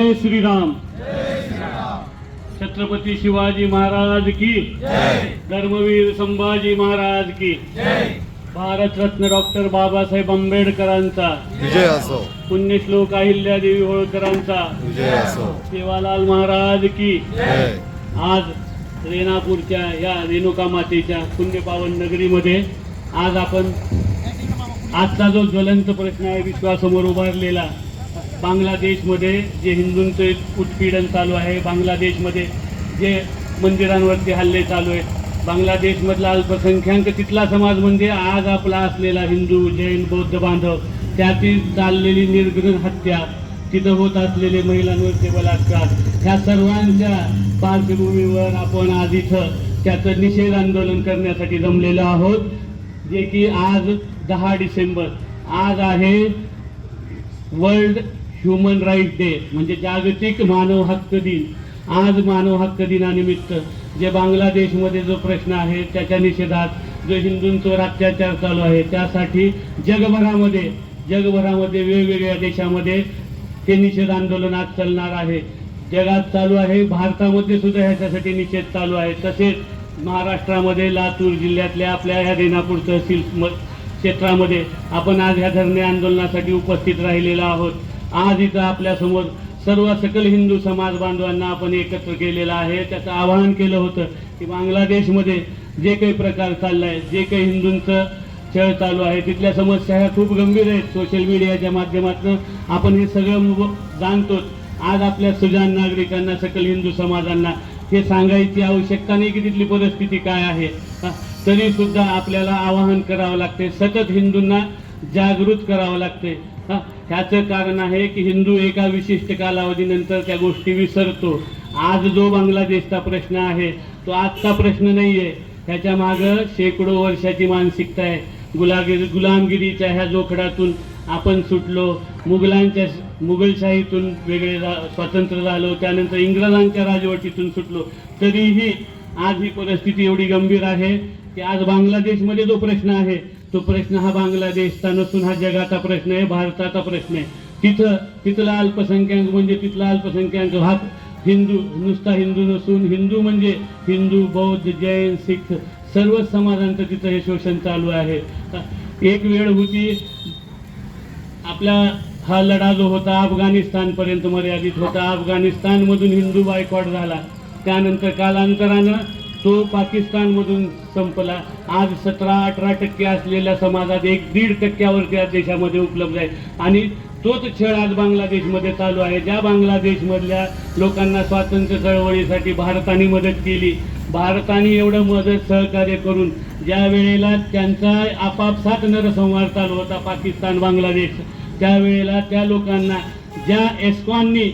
जय श्रीराम। छत्रपती शिवाजी महाराज की। धर्मवीर संभाजी महाराज की। भारतरत्न डॉक्टर बाबासाहेब आंबेडकरांचा। विजय असो। पुण्यश्लोक अहिल्यादेवी होळकरांचा। विजय असो। सेवालाल महाराज की। आज रेणापूरच्या या रेणुका मातेच्या पुण्यपावन नगरीमध्ये आज आपण आजचा जो ज्वलंत प्रश्न आहे विश्वासमोर उभारलेला बांगलादेशमध्ये जे हिंदूंचं एक उत्पीडन चालू आहे बांगलादेशमध्ये जे मंदिरांवरती हल्ले चालू आहेत बांगलादेशमधला अल्पसंख्याक तिथला समाज म्हणजे आज आपला असलेला हिंदू जैन बौद्ध बांधव त्यातील चाललेली निर्घृण हत्या तिथं होत असलेले महिलांवरचे बलात्कार ह्या सर्वांच्या पार्श्वभूमीवर आपण आज इथं त्याचं निषेध आंदोलन करण्यासाठी जमलेलो आहोत जे की आज दहा डिसेंबर आज आहे वर्ल्ड ह्युमन राईट डे म्हणजे जागतिक मानव हक्क दिन. आज मानव हक्क दिनानिमित्त जे बांगलादेशमध्ये जो प्रश्न आहे त्याच्या निषेधात जो हिंदूंवर अत्याचार चालू आहे त्यासाठी जगभरामध्ये जगभरामध्ये वेगवेगळ्या देशामध्ये ते निषेध आंदोलन आज चालणार आहे. जगात चालू आहे भारतामध्ये सुद्धा ह्याच्यासाठी निषेध चालू आहे. तसेच महाराष्ट्रामध्ये लातूर जिल्ह्यातल्या आपल्या ह्या रेणापूर तहसील क्षेत्रामध्ये आपण आज ह्या धरणे आंदोलनासाठी उपस्थित राहिलेलो आहोत. आज इथं आपल्यासमोर सर्व सकल हिंदू समाज बांधवांना आपण एकत्र केलेलं आहे. त्याचं आवाहन केलं होतं की बांगलादेशमध्ये जे काही प्रकार चाललाय जे काही हिंदूंचं छळ चालू आहे तिथल्या समस्या ह्या खूप गंभीर आहेत. सोशल मीडियाच्या माध्यमातून आपण हे सगळं जाणतोच. आज आपल्या सुजान नागरिकांना सकल हिंदू समाजांना हे सांगायची आवश्यकता नाही की तिथली परिस्थिती काय आहे. हा, तरी सुद्धा आपल्याला आवाहन करावं लागते सतत हिंदूंना जागृत करावं लागते हा, ह्याचं कारण आहे की हिंदू एका विशिष्ट कालावधीनंतर त्या गोष्टी विसरतो. आज जो बांगलादेशचा प्रश्न आहे तो आजचा प्रश्न नाही आहे ह्याच्या मागं शेकडो वर्षाची मानसिकता आहे. गुलागिरी गुलामगिरीच्या ह्या जोखडातून आपण सुटलो. मुघलांच्या मुघलशाहीतून वेगळे झा- स्वातंत्र्य झालो. त्यानंतर इंग्रजांच्या राजवटीतून सुटलो. तरीही आज ही परिस्थिती एवढी गंभीर आहे की आज बांगलादेशमध्ये जो प्रश्न आहे तो प्रश्न हा बांगलादेशचा नसून हा जगाचा प्रश्न आहे भारताचा प्रश्न आहे. तिथं तिथला अल्पसंख्याक म्हणजे तिथला अल्पसंख्याक हा हिंदू नुसता हिंदू नसून हिंदू म्हणजे हिंदू बौद्ध जैन सिख सर्व समाजांचं तिथं हे शोषण चालू आहे. एक वेळ होती आपला हा लढा जो होता अफगाणिस्तानपर्यंत मर्यादित होता. अफगाणिस्तानमधून हिंदू बायकॉट झाला. त्यानंतर कालांतरानं तो पाकिस्तानमधून संपला. आज सतरा अठरा टक्के असलेल्या समाजात एक दीड टक्क्यावर त्या देशामध्ये उपलब्ध आहे. आणि तोच छळ आज बांगलादेशमध्ये चालू आहे. ज्या बांगलादेशमधल्या लोकांना स्वातंत्र्य चळवळीसाठी भारताने मदत केली भारताने एवढं मदत सहकार्य करून ज्या वेळेला त्यांचा आपापसात नरसंहार चालू होता पाकिस्तान बांगलादेश त्यावेळेला त्या लोकांना ज्या एस्कॉननी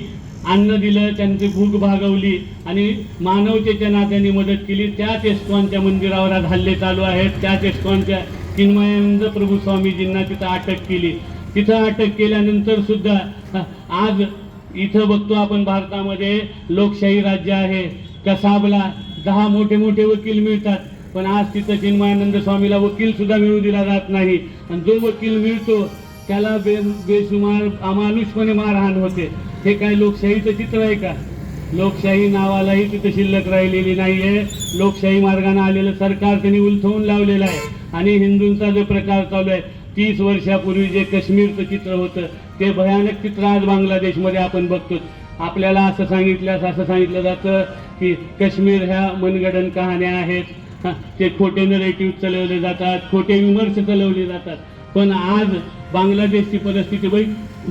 अन्न दिलं त्यांची भूक भागवली आणि मानवतेच्या नात्याने मदत केली त्याच एस्कॉनच्या मंदिरावर आज हल्ले चालू आहेत. त्याच एस्कॉनच्या चिन्मयानंद प्रभू स्वामीजींना तिथं अटक केली. तिथं अटक केल्यानंतर सुद्धा आज इथं बघतो आपण भारतामध्ये लोकशाही राज्य आहे. कसाबला दहा मोठे मोठे वकील मिळतात पण आज तिथं चिन्मयानंद स्वामीला वकील सुद्धा मिळू दिला जात नाही. आणि जो वकील मिळतो त्याला बे बेसुमार अमानुषपणे मारहाण होते. हे काय लोकशाहीचं चित्र आहे का? लोकशाही नावालाही तिथं शिल्लक राहिलेली नाही आहे लोकशाही मार्गाने आलेलं सरकार त्यांनी उलथवून लावलेलं आहे. आणि हिंदूंचा जो प्रकार चालू आहे तीस वर्षापूर्वी जे काश्मीरचं चित्र होतं ते भयानक चित्र आज बांगलादेशमध्ये आपण बघतो आपल्याला असं सांगितल्यास असं सांगितलं जातं की काश्मीर ह्या मनगडन कहाण्या आहेत. ते खोटे नरेटिव्ह चालवले जातात खोटे विमर्श चालवले जातात. पण आज बांगलादेशची परिस्थिती बघ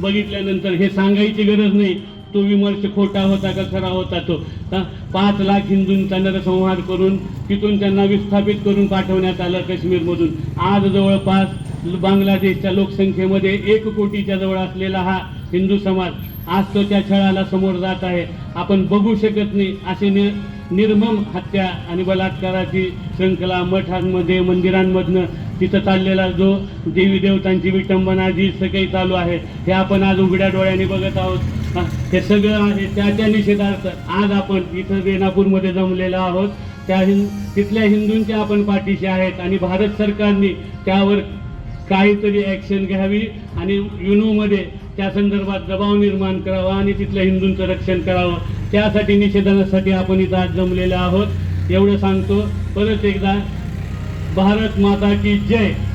बघितल्यानंतर हे सांगायची गरज नाही तो विमर्श खोटा होता का खरा होता तो. पाच लाख हिंदूंचा नरसंहार करून तिथून त्यांना विस्थापित करून पाठवण्यात आलं काश्मीरमधून. आज जवळपास बांगलादेशच्या लोकसंख्येमध्ये एक कोटीच्या जवळ असलेला हा हिंदू समाज आज तो त्या छळाला समोर जात आहे. आपण बघू शकत नाही असे नि निर्मम हत्या आणि बलात्काराची श्रृंखला मठांमध्ये मंदिरांमधनं तिथं चाललेला जो देवी देवतांची विटंबना जी सगळी चालू आहे हे आपण आज उघड्या डोळ्याने बघत आहोत. हे सगळं आहे त्याच्या निषेधार्थ आज आपण इथं रेणापूरमध्ये जमलेलो आहोत. त्या हिं तिथल्या हिंदूंच्या आपण पाठीशी आहेत आणि भारत सरकारने त्यावर काहीतरी ॲक्शन घ्यावी आणि युनोमध्ये त्या संदर्भात दबाव निर्माण करावा आणि तिथल्या हिंदूंचं रक्षण करावं. त्यासाठी निषेधनासाठी आपण इथं आज जमलेलो आहोत. एवढं सांगतो. परत एकदा भारत माता की जय।